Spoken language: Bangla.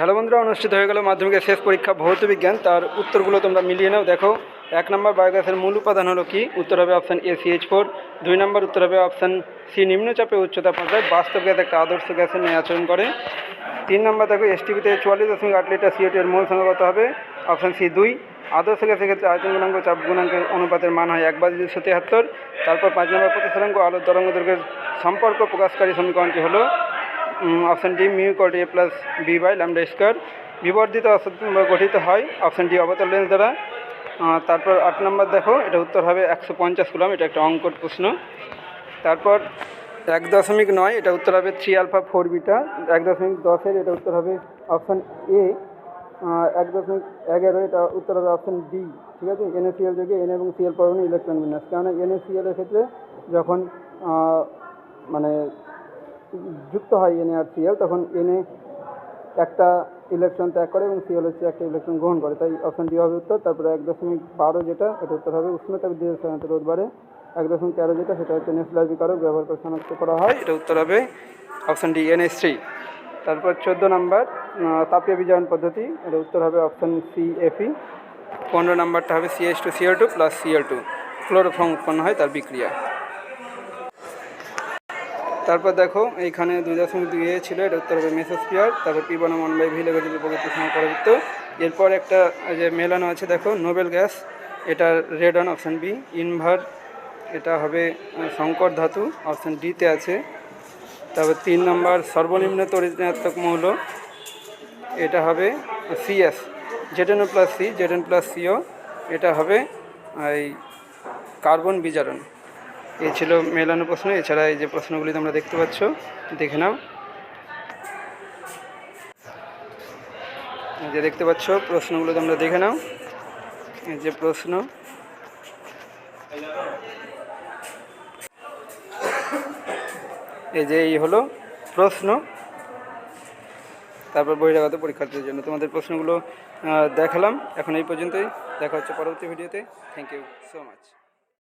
হ্যালো বন্ধুরা, অনুষ্ঠিত হয়ে গেল মাধ্যমিকের শেষ পরীক্ষা ভৌত বিজ্ঞান। তার উত্তরগুলো তোমরা মিলিয়ে নাও। দেখো, এক নম্বর বায়োগ্যাসের মূল উপাদান হলো কি? উত্তর হবে অপশান এ সিএইচ ফোর দুই নম্বর উত্তর হবে অপশান সি নিম্নচাপে উচ্চতা পর্যায়ে। বাস্তব গ্যাস একটা আদর্শ গ্যাসের ন্যায় আচরণ করে। তিন নম্বর দেখো এসটিভিতে চুয়াল্লিশ দশমিক আট লিটার সিওটি এর মূল সংখ্যা হবে। অপশান সি দুই। আদর্শ গ্যাসের ক্ষেত্রে আয়তন গুণাঙ্ক, চাপ গুণাঙ্কের অনুপাতের মান হয় এক বাই দুশো তিয়াত্তর তারপর পাঁচ নম্বর প্রতিসরাঙ্ক, আলোর তরঙ্গ দৈর্ঘ্যের সম্পর্ক প্রকাশকারী সমীকরণটি হলো option D mu caught A plus B by lambda square বিবর্ধিত গঠিত হয় অপশান ডি অবতল লেন্স দ্বারা। তারপর আট নম্বর দেখো, এটা উত্তর হবে একশো পঞ্চাশ কুলাম, এটা একটা অঙ্কর প্রশ্ন। তারপর এক দশমিক নয়, এটা উত্তর হবে থ্রি আলফা ফোর বিটা এক দশমিক দশের এটা উত্তর হবে অপশান এ এক দশমিক এগারো, এটা উত্তর হবে অপশান ডি ঠিক আছে? এনএসিএল যোগে এন এবং সিএল পরমাণু ইলেকট্রন বিন্যাস। কেননা এনএসিএল এর ক্ষেত্রে যখন মানে যুক্ত হয় এনএ আর সিএল, তখন এনএ একটা ইলেকশন ত্যাগ করে এবং সিএল হচ্ছে একটা ইলেকশন গ্রহণ করে। তাই অপশন ডি হবে উত্তর, তারপরে এক দশমিক বারো যেটা, এটা উত্তর হবে উষ্ণতা বৃদ্ধির সাধারণত রোধ বাড়ে এক দশমিক তেরো যেটা, সেটা হচ্ছে নেসলার বিকারক ব্যবহার করে শনাক্ত করা হয়। এটা উত্তর হবে অপশন ডি এনএস থ্রি তারপর চোদ্দ নম্বর তাপীয় বিজারণ পদ্ধতি, এটা উত্তর হবে অপশন সি এফি পনেরো নাম্বারটা হবে CS two CL two plus CL two chloroform উৎপন্ন হয়, তার বিক্রিয়া। তারপর দেখো, এইখানে দুই দশমিক দুই এ ছিল, এটা উত্তর হবে মেসোস্পিয়ার তারপর পি বনাম ওয়ান বাই ভি লেগেছিল প্রকৃতি সময় পরবৃত্ত এরপর একটা যে মেলানো আছে, দেখো, নোবেল গ্যাস এটা রেড অন অপশান বি, ইনভার, এটা হবে সংকর ধাতু, অপশান ডিতে আছে। তারপর তিন নম্বর, সর্বনিম্ন তরিণাত্মক মৌল, এটা হবে সিএস জেডেন প্লাস সি জেডেন প্লাস সিও এটা হবে, এই, কার্বন বিজারণ। এই ছিল মেলানো প্রশ্ন, এছাড়া এই যে প্রশ্নগুলি তোমরা দেখতে পাচ্ছ, দেখে নাও। যে দেখতে পাচ্ছ, প্রশ্নগুলো তোমরা দেখে নাও। এই যে প্রশ্ন। এই যে এই হলো প্রশ্ন। তারপর বহিরাগত পরীক্ষার্থীদের জন্য তোমাদের প্রশ্নগুলো দেখালাম। এখন এই পর্যন্তই। দেখা হচ্ছে পরবর্তী ভিডিওতে। Thank you so much